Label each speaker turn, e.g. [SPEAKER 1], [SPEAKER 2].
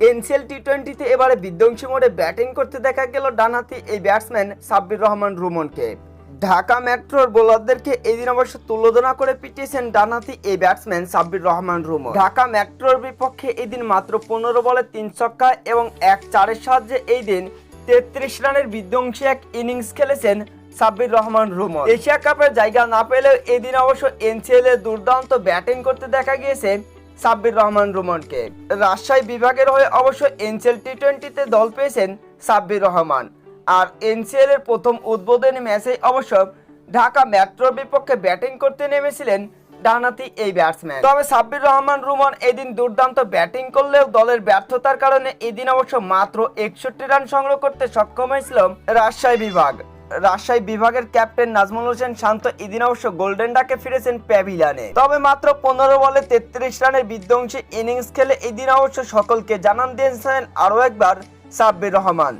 [SPEAKER 1] NCL টি টোয়েন্টিতে এবারে বিধ্বংসী মোড়ে ব্যাটিং করতে দেখা গেল ডানহাতি এই ব্যাটসম্যান সাব্বির রহমান রুমনকে। ঢাকা মেট্রোর বোলারদেরকে এদিন অবশ্য তুলোধনা করে পিটিয়েছেন ডানহাতি এই ব্যাটসম্যান সাব্বির রহমান রুমন। ঢাকা মেট্রোর বিপক্ষে এদিন মাত্র পনেরো বলে তিন ছক্কা এবং এক চারের সাহায্যে এই দিন তেত্রিশ রানের বিধ্বংসী এক ইনিংস খেলেছেন সাব্বির রহমান রুমন। এশিয়া কাপের জায়গা না পেলেও এদিন অবশ্য এনসিএল এ দুর্দান্ত ব্যাটিং করতে দেখা গিয়েছে সাব্বির রহমান রুমনকে। রাজশাহী বিভাগের হয়ে অবশ্য এনসিএল টি টোয়েন্টিতে দল পেয়েছেন সাব্বির রহমান। আর এনসিএল এর প্রথম উদ্বোধনী ম্যাচে অবশ্য ঢাকা মেট্রোর বিপক্ষে ব্যাটিং করতে নেমেছিলেন ডানাতি এই ব্যাটসম্যান। তবে সাব্বির রহমান রুমন এদিন দুর্দান্ত ব্যাটিং করলেও দলের ব্যর্থতার কারণে এদিন অবশ্য মাত্র একষট্টি রান সংগ্রহ করতে সক্ষম হয়েছিল রাজশাহী বিভাগ। রাজশাহী বিভাগের ক্যাপ্টেন নাজমুল হোসেন শান্ত এদিন অবশ্য গোল্ডেন ডাকে ফিরেছেন প্যাভিলানে তবে মাত্র পনেরো বলে তেত্রিশ রানের বিধ্বংসী ইনিংস খেলে এদিন অবশ্য সকলকে জানান দিয়েছেন আরও একবার সাব্বির রহমান।